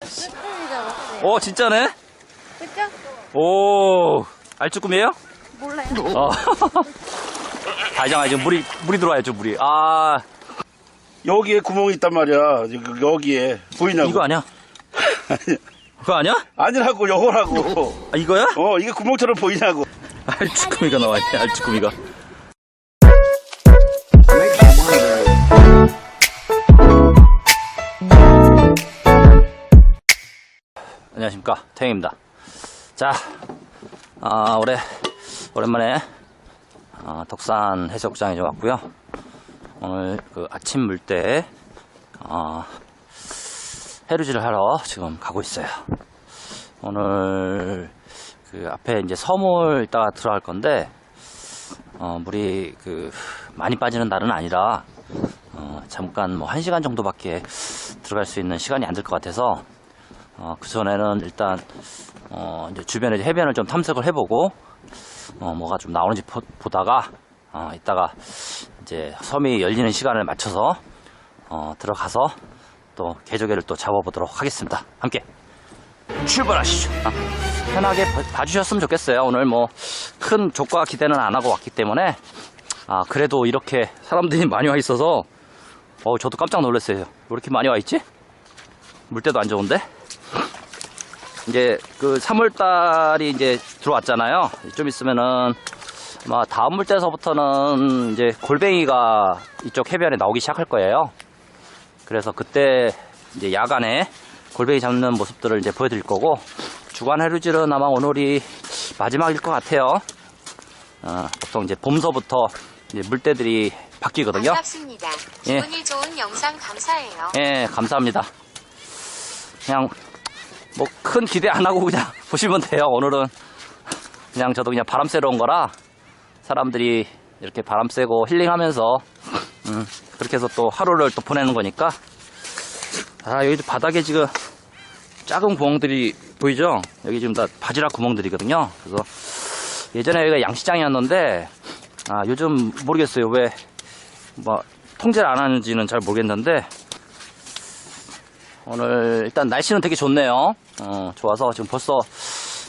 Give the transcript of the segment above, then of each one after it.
잡았어요. 오, 진짜네? 그죠? 오, 알쭈꾸미예요 몰라요. 어. 다이장아, 지금 물이, 물이 들어와요, 좀 물이. 아, 여기에 구멍이 있단 말이야. 여기- 여기에 보이냐고. 이거 아니야? 그거 아니야? 아니라고 요거라고. 아, 이거야? 어 이게 구멍처럼 보이냐고. 알쭈꾸미가 나와 있네, 알쭈꾸미가. 안녕하십니까, 태영입니다. 자, 아, 올해, 오랜만에, 아, 덕산 해수욕장에 좀 왔고요. 오늘 그 아침 물때, 어, 해루질을 하러 지금 가고 있어요. 오늘 그 앞에 이제 섬을 이따가 들어갈 건데 어, 물이 그 많이 빠지는 날은 아니라 어, 잠깐 뭐한 시간 정도밖에 들어갈 수 있는 시간이 안 될 것 같아서 어, 그 전에는 일단 어, 이제 주변에 해변을 좀 탐색을 해보고 어, 뭐가 좀 나오는지 보, 보다가 어, 이따가 이제 섬이 열리는 시간을 맞춰서 어, 들어가서 또 개조개를 또 잡아보도록 하겠습니다. 함께 출발하시죠. 아, 편하게 봐- 봐주셨으면 좋겠어요. 오늘 뭐큰 족과 기대는 안 하고 왔기 때문에 아 그래도 이렇게 사람들이 많이 와 있어서 어 저도 깜짝 놀랐어요. 왜 이렇게 많이 와 있지? 물때도 안 좋은데 이제 그 3월 달이 이제 들어왔잖아요. 좀 있으면은 아마 다음 물 때서부터는 이제 골뱅이가 이쪽 해변에 나오기 시작할 거예요. 그래서 그때 이제 야간에 골뱅이 잡는 모습들을 이제 보여드릴 거고 주간 해루질은 아마 오늘이 마지막일 것 같아요. 어, 보통 이제 봄서부터 이제 물때들이 바뀌거든요. 반갑습니다. 예. 기분이 좋은 영상 감사해요. 예, 감사합니다. 그냥 뭐 큰 기대 안 하고 그냥 보시면 돼요. 오늘은 그냥 저도 그냥 바람 쐬러 온 거라 사람들이 이렇게 바람 쐬고 힐링하면서 음, 그렇게 해서 또 하루를 또 보내는 거니까 아 여기 바닥에 지금 작은 구멍들이 보이죠? 여기 지금 다 바지락 구멍들이거든요. 그래서 예전에 여기가 양시장이었는데 아 요즘 모르겠어요 왜 뭐 통제를 안 하는지는 잘 모르겠는데 오늘 일단 날씨는 되게 좋네요. 어, 좋아서 지금 벌써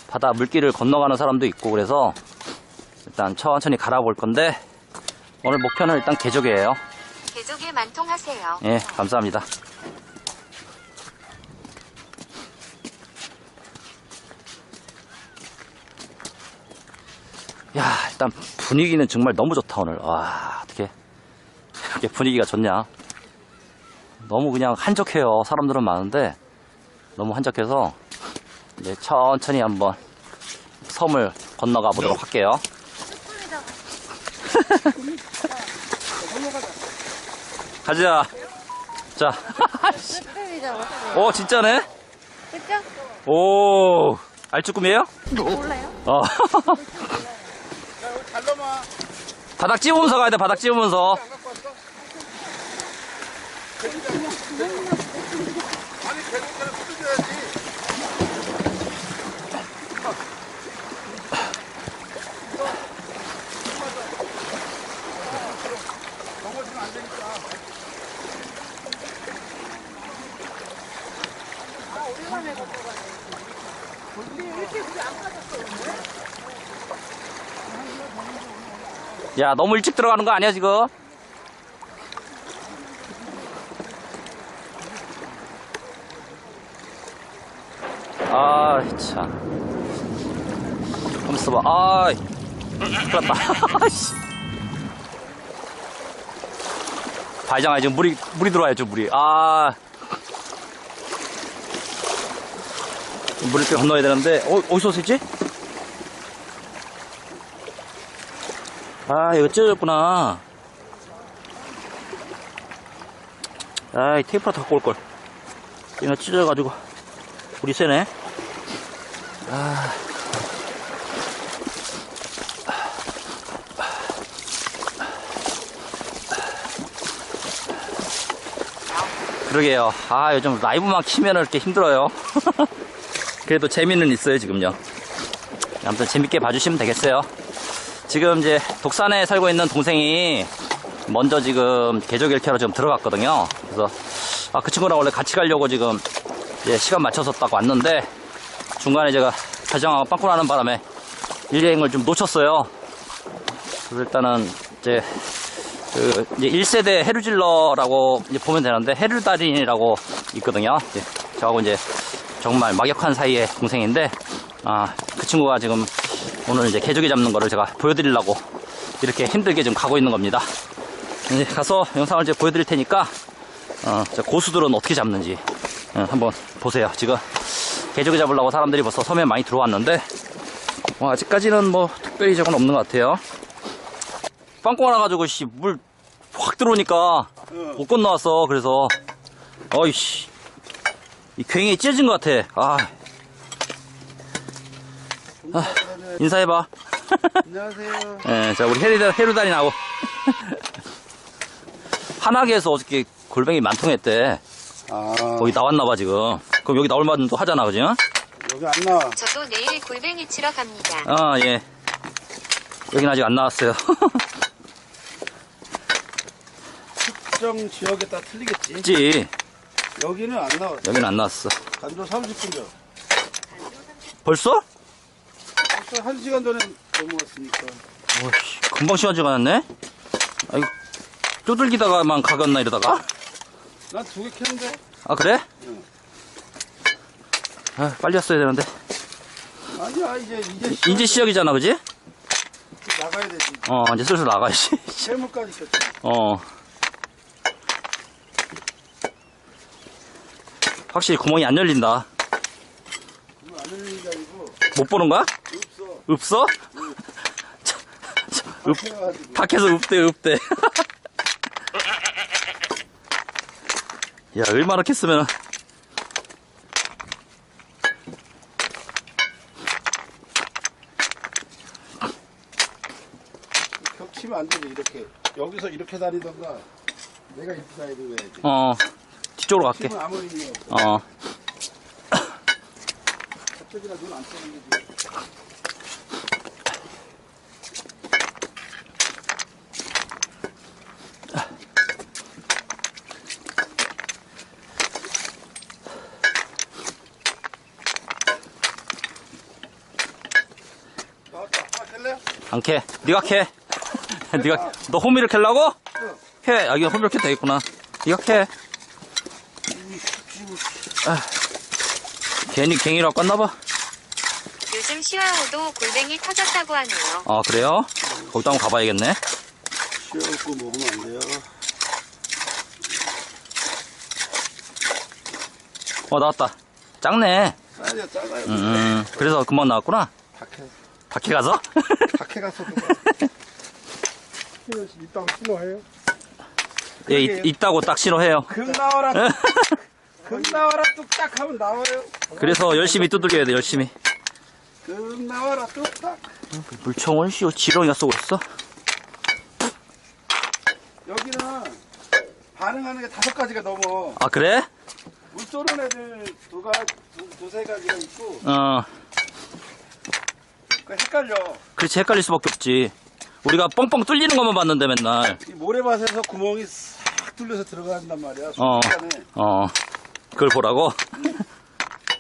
바다 물길을 건너가는 사람도 있고 그래서 일단 천천히 갈아볼 건데 오늘 목표는 일단 개족이에요. 개족에 만통하세요. 예, 감사합니다. 야, 일단 분위기는 정말 너무 좋다 오늘. 와, 어떻게 이렇게 분위기가 좋냐? 너무 그냥 한적해요. 사람들은 많은데 너무 한적해서 이제 천천히 한번 섬을 건너가 보도록 할게요. 가자. 자. 오, 진짜네? 그죠? 오, 알쭈꾸미예요? 몰라요. 어. 바닥 찝으면서 가야 돼, 바닥 찝으면서. 야, 너무 일찍 들어가는 거 아니야, 지금? 아, 참. 가만 있어봐. 아, 큰일 났다. 씨. 바이장아, 지금 물이, 물이 들어와요, 좀 물이. 아. 물을 꽤 건너야 되는데, 어, 어디서 왔지? 아, 이거 찢어졌구나. 아이, 테이프라도 갖고 올걸. 이거 찢어져가지고, 우리 세네. 아. 그러게요. 아, 요즘 라이브만 키면 이렇게 힘들어요. 그래도 재미는 있어요, 지금요. 아무튼 재밌게 봐주시면 되겠어요. 지금 이제 독산에 살고 있는 동생이 먼저 지금 개조 일캐로 지금 들어갔거든요. 그래서 아, 그 친구랑 원래 같이 가려고 지금 예, 시간 맞춰서 딱 왔는데 중간에 제가 가정하고 빵꾸 나는 바람에 일여행을 좀 놓쳤어요. 그래서 일단은 이제 그 이제 1세대 해루질러라고 이제 보면 되는데 해루달인이라고 있거든요. 예, 저하고 이제 정말 막역한 사이의 동생인데 아, 그 친구가 지금 오늘 이제 개조개 잡는 거를 제가 보여드리려고 이렇게 힘들게 지금 가고 있는 겁니다. 이제 가서 영상을 이제 보여드릴 테니까 어, 저 고수들은 어떻게 잡는지 어, 한번 보세요. 지금 개조개 잡으려고 사람들이 벌써 섬에 많이 들어왔는데 뭐 아직까지는 뭐 특별히 적은 없는 것 같아요. 빵꾸가 나가지고 씨물확 들어오니까 못 건너왔어. 그래서 어이씨 이 괭이 찢어진 것 같아. 아, 아, 인사해봐. 안녕하세요. 예, 자 우리 해루 해루다리 나고 한화계에서 어저께 골뱅이 만통했대. 아, 거기 나왔나봐 지금. 그럼 여기 나올 만도 하잖아, 그지? 여기 안 나와. 저도 내일 골뱅이 치러 갑니다. 아, 예. 여긴 아직 안 나왔어요. 특정 지역에 따라 틀리겠지. 있지. 여기는 안 나와. 여긴 안 나왔어. 간도 30분 전. 벌써? 벌써 1시간 전에 넘어왔으니까. 오씨, 금방 시간 지났네? 아이고, 쪼들기다가만 가겠나 이러다가? 난 두 개 켰는데. 아, 그래? 응. 아, 빨리 왔어야 되는데. 아니야, 이제, 이제. 시간 이제 시작이잖아, 그지? 나가야 되지. 어, 이제 슬슬 나가야지. 세무까지 켰지. 어. 확실히 구멍이 안 열린다. 그거 안게 아니고, 못 보는 거야? 없어. 읍. 밖에서 읍대, 읍대. 야, 얼마나 캤으면. 겹치면 안 되지, 이렇게. 여기서 이렇게 다니던가, 내가 이렇게 다니는 거야지. 어, 뒤쪽으로 갈게. 지금 아무 의미 없어. 어. 저쪽이라 눈안 뜨는 거지. 나왔다. 아, 될래? 안 캐. 니가 캐. 니가, 너 호미를 캘라고? 캐. 아, 여기 호미를 캐도 되겠구나. 니가 캐. 아, 괜히 갱이라고 껐나봐. 요즘 시화호도 골뱅이 터졌다고 하네요. 아, 그래요? 거기도 한번 가봐야겠네. 쉬어갖고 먹으면 안 돼요. 어, 나왔다. 작네. 싸야 작아요. 음, 그래서 금방 나왔구나. 박해, 밖에 가서? 박해 가서 이따가 신호해요. 예, 있, 있다고 딱 신호해요. 금 나와라. 금 나와라 뚝딱 하면 나와요. 그래서 열심히 두들겨야 돼, 열심히. 금 나와라 뚝딱. 물총을 씨, 지렁이가 쏘고 있어? 여기는 반응하는 게 다섯 가지가 넘어. 아, 그래? 물 쏘는 애들 두 가, 두, 두세 가지가 있고, 어, 그 헷갈려. 그렇지, 헷갈릴 수밖에 없지. 우리가 뻥뻥 뚫리는 것만 봤는데, 맨날. 이 모래밭에서 구멍이 싹 뚫려서 들어간단 말이야. 어, 순간에. 어. 그걸 보라고?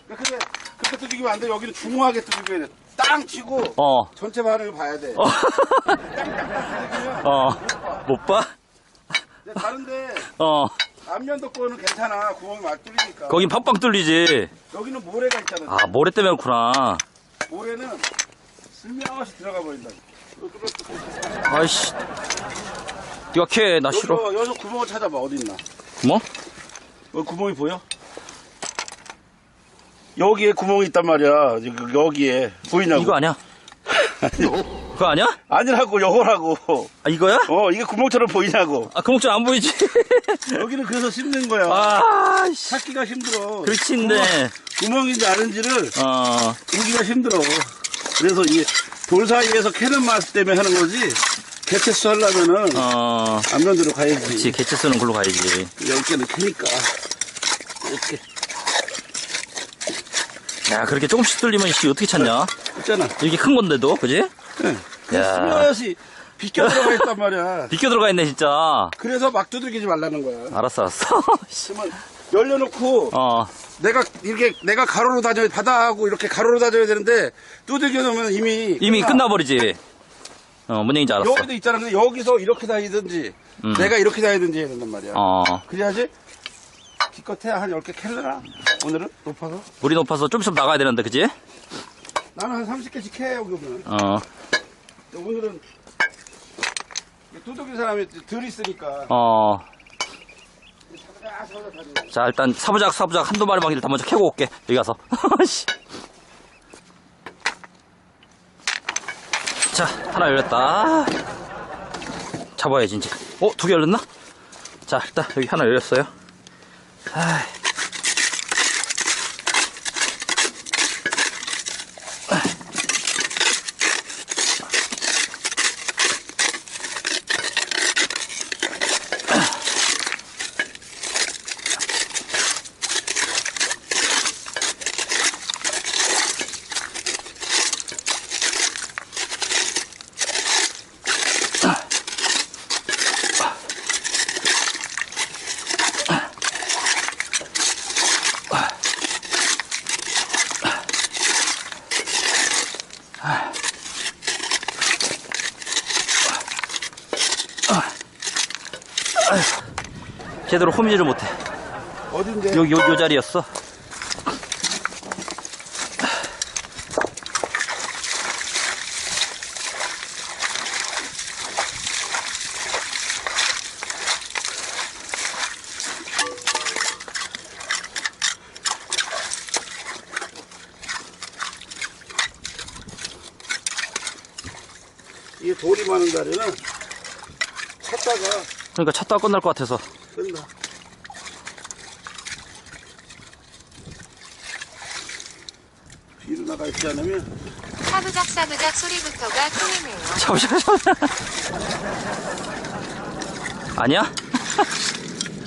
그게 그렇게 뚫리면 안 돼. 여기는 중후하게 뚫리면 돼. 땅 치고 어, 전체 반응을 봐야 돼. 어, 땅땅땅 뚫리면 어. 못 봐? 근데 다른데 어. 안면도 거는 괜찮아. 구멍이 막 뚫리니까. 거긴 팡팡 뚫리지. 여기는 모래가 있잖아. 아, 모래 때문에 그렇구나. 모래는 슬며시 들어가 버린다. 아이씨. 니가 캐, 나 싫어. 여기서, 여기서 구멍을 찾아봐. 어디 있나? 뭐? 여기 구멍이 보여? 여기에 구멍이 있단 말이야. 여기- 여기에 보이냐고? 이거 아니야? 그거 아니야? 아니라고 요거라고. 아, 이거야? 어 이게 구멍처럼 보이냐고. 아, 그 목줄 안 보이지? 여기는 그래서 씹는 거야. 아, 씨. 찾기가 힘들어. 그렇지인데. 구멍인지 아닌지를 어, 보기가 힘들어. 그래서 이 돌 사이에서 캐는 맛 때문에 하는 거지. 개체수 하려면은 어. 앞면대로 가야지. 그치, 개체 쓰는 걸로 가야지. 열 개는 크니까. 이렇게 야, 그렇게 조금씩 뚫리면, 씨, 어떻게 찾냐? 있잖아. 이렇게 큰 건데도, 그지? 응. 야. 슬며시 비껴 들어가 있단 말이야. 비껴 들어가 있네, 진짜. 그래서 막 두들기지 말라는 거야. 알았어, 알았어. 그러면 열려놓고 어, 내가 이렇게 내가 가로로 다녀야 바다하고 이렇게 가로로 다녀야 되는데 두들겨 놓으면 이미 이미 끝나. 끝나버리지. 어, 뭔 얘기인지 알았어. 여기도 있잖아. 근데 여기서 이렇게 다니든지 음. 내가 이렇게 다니든지 해야 된단 말이야. 어, 그래야지 기껏해 한 10개 캘려나? 오늘은 높아서? 물이 높아서 좀 있으면 나가야 되는데, 그지? 나는 한 30개씩 해 여기 오면. 어, 근데 오늘은 두둑이 사람이 덜 있으니까 어. 자, 일단 사부작, 사부작 한두 마리만 일단 먼저 캐고 올게. 여기 가서. 씨. 자, 하나 열렸다. 잡아야지, 이제. 어, 두 개 열렸나? 자, 일단 여기 하나 열렸어요. 아이. 제대로 홈질을 못해. 어딘데? 요, 요, 요 자리였어. 이게 돌이 많은 자리는 쳤다가 그러니까 찾다가 끝날 것 같아서. 끝나. 뒤로 나가 있지 않으면 사부작 사부작 소리부터가 통이네요. 잠시만, 잠시만. 아니야?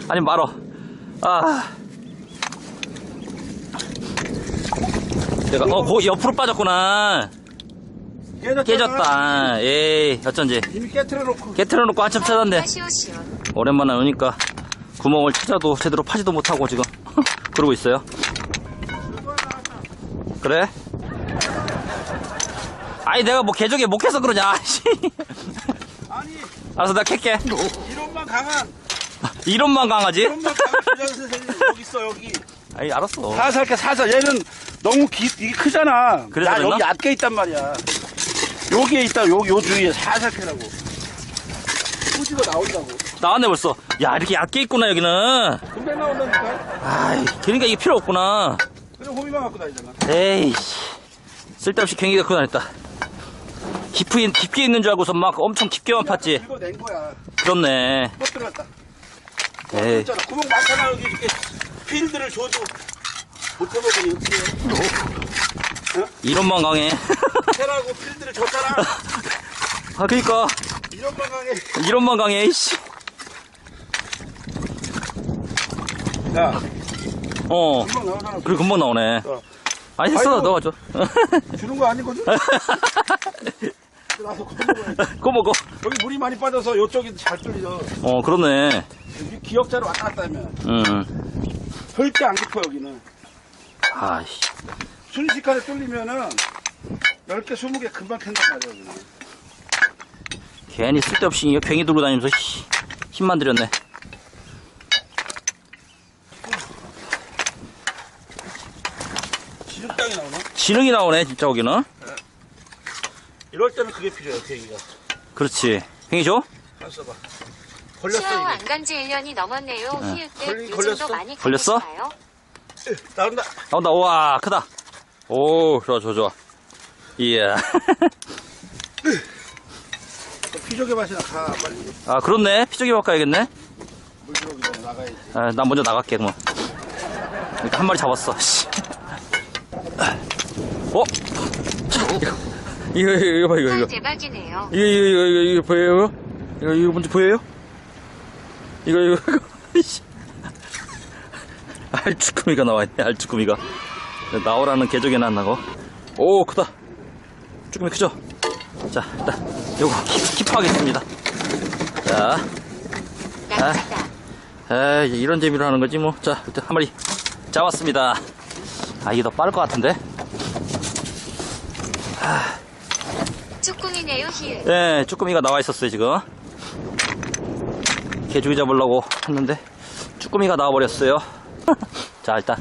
아니, 말어. 아. 내가, 어, 거 옆으로 빠졌구나. 깨졌잖아. 깨졌다. 에이, 어쩐지. 이미 깨트려 놓고 깨트려 놓고 한참 찾았네. 시오시오. 오랜만에 오니까 구멍을 찾아도 제대로 파지도 못하고 지금 그러고 있어요. 그래? 아니 내가 뭐 개조개 못 캐서 그러냐. 씨. 아니 알았어 내가 캘게. 이론만 강한 이론만 강하지? 이론만 강한 교장 선생님 여기 있어 여기 아니 알았어. 살살 캐 살살 얘는 너무 기, 이게 크잖아 그래서 나 그랬나? 여기 얕게 있단 말이야 여기에 있다 요, 요 주위에 살살 캐라고 후지가 나온다고 나왔네 벌써. 야 이렇게 얕게 있구나 여기는. 금방 나온다니까 아이 그러니까 이게 필요 없구나. 그래 호미만 갖고 다니잖아 에이 씨. 쓸데없이 갖고 다녔다. 깊이, 깊게 있는 줄 알고서 막 엄청 깊게만 팠지. 이거 낸 거야 그렇네. 못 들어갔다 에이. 있잖아 구멍 많잖아 여기 이렇게 필드를 줘도 못 해먹으니 어떻게 해 이론만 강해. 캐라고 필드를 줬잖아 아 그니까 이런만 강해 이론만 강해 이씨. 야 어. 금방 나오잖아 그래 금방 나오네. 어. 아니 했어 아이고. 너가 줘. 주는 거 아니거든? 먹어야지. 그거 먹어. 여기 물이 많이 빠져서 이쪽이 잘 뚫려. 어 그렇네. 여기 기역자로 왔다 갔다 하면 음. 절대 안 깊어 여기는. 아이씨. 순식간에 뚫리면은 10개, 20개 금방 캔단 말이야 여기는. 괜히 쓸데없이 이거 괭이 들고 다니면서 씨, 힘만 들였네. 지름땅이 지능이 나오네 진짜 거기는. 이럴 때는 그게 필요해요 계기가. 그렇지. 괭이 줘? 한 써봐. 걸렸어 안 이게. 간지 1년이 넘었네요. 히읗 때 걸리- 요즘도 걸렸어? 많이 걸렸어? 걸리시나요? 나온다. 나온다. 우와 크다. 오 좋아 좋아 좋아. 이야. 피조개 맛이나 가 빨리. 아 그렇네. 피조개 바꿔야겠네. 물 들어오기 전에 나가야지. 아, 난 먼저 나갈게 그러면. 이렇게 한 마리 잡았어. 씨. 어? 이거 이거 이거 봐 이거 헐 이거. 대박이네요. 이거 이거 이거 이거, 이거 보여요? 이거 이거 뭔지 보여요? 이거 이거 이거 씨. 알쭈꾸미가 나와있네 알쭈꾸미가 나오라는 개조개 나왔나고 오 크다 쭈꾸미 크죠? 자 일단 요거 킵, 킵하겠습니다 자 낚시다. 에이 이런 재미로 하는 거지 뭐 자 일단 한 마리 잡았습니다. 아, 이게 더 빠를 것 같은데? 쭈꾸미네요, 히읗. 네, 쭈꾸미가 나와 있었어요, 지금. 개주기 잡으려고 했는데, 쭈꾸미가 나와버렸어요. 자, 일단,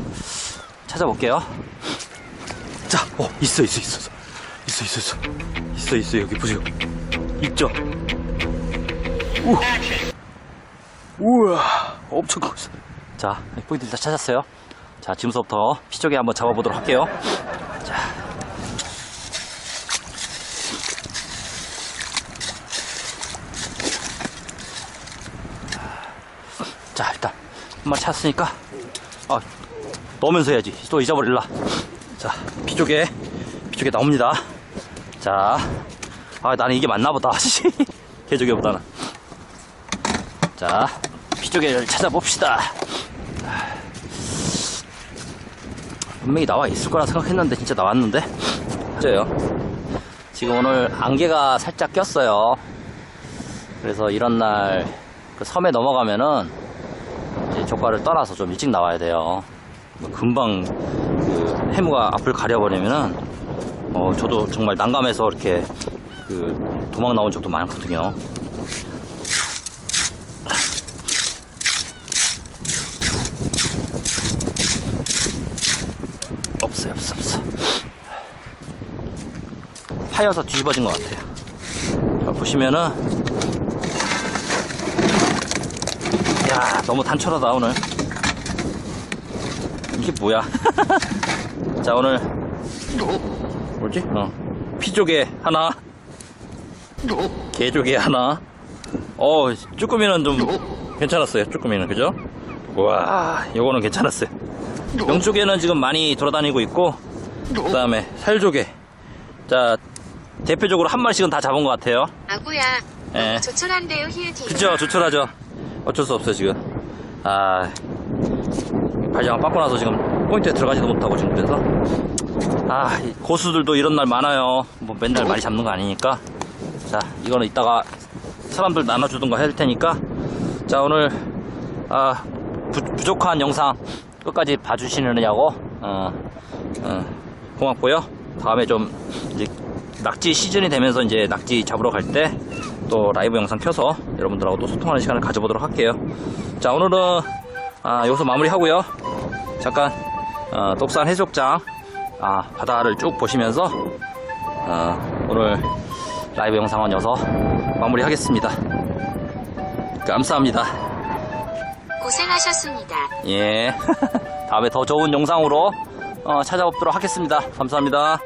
찾아볼게요. 자, 어, 있어, 있어, 있어. 있어, 있어, 있어. 있어, 있어, 여기 보세요. 있죠? 우. 우와, 엄청 커 있어. 자, 포인트 다 찾았어요. 자, 지금부터 피쪽에 한번 잡아보도록 할게요. 자. 자, 일단, 한 마리 찾았으니까, 아, 넣으면서 해야지. 또 잊어버릴라. 자, 피쪽에, 피쪽에 나옵니다. 자, 아, 나는 이게 맞나 보다. 개조개보다는. 자, 피조개를 찾아봅시다. 분명히 나와 있을 거라 생각했는데 진짜 나왔는데 맞아요. 지금 오늘 안개가 살짝 꼈어요. 그래서 이런 날 그 섬에 넘어가면은 조과를 떠나서 좀 일찍 나와야 돼요. 금방 그 해무가 앞을 가려버리면은 어 저도 정말 난감해서 이렇게 그 도망 나온 적도 많거든요. 없어요, 없어, 없어. 파여서 뒤집어진 것 같아요. 자, 보시면은, 야, 너무 단촐하다, 오늘. 이게 뭐야? 자, 오늘, 뭐지? 어. 피조개 하나, 개조개 하나, 어, 쭈꾸미는 좀 괜찮았어요, 쭈꾸미는, 그죠? 와, 요거는 괜찮았어요. 영조개는 지금 많이 돌아다니고 있고 그 다음에 살조개 자 대표적으로 한 마리씩은 다 잡은 것 같아요 아구야. 예. 조촐한데요, 히읗, 히읗. 그죠 조촐하죠 어쩔 수 없어요 지금 아 발장을 빠고 나서 지금 포인트에 들어가지도 못하고 지금 그래서. 아이 고수들도 이런 날 많아요. 뭐 맨날 많이 잡는 거 아니니까. 자 이거는 이따가 사람들 나눠주던가 해야 될 테니까. 자 오늘 아 부, 부족한 영상 끝까지 봐주시느냐고 어, 어, 고맙고요. 다음에 좀 이제 낙지 시즌이 되면서 이제 낙지 잡으러 갈 때 또 라이브 영상 켜서 여러분들하고 또 소통하는 시간을 가져보도록 할게요 자 오늘은 아, 여기서 마무리하고요. 잠깐 어, 독산 해수욕장 아, 바다를 쭉 보시면서 어, 오늘 라이브 영상은 여기서 마무리하겠습니다. 감사합니다. 고생하셨습니다. 예. 다음에 더 좋은 영상으로 어, 찾아오도록 하겠습니다. 감사합니다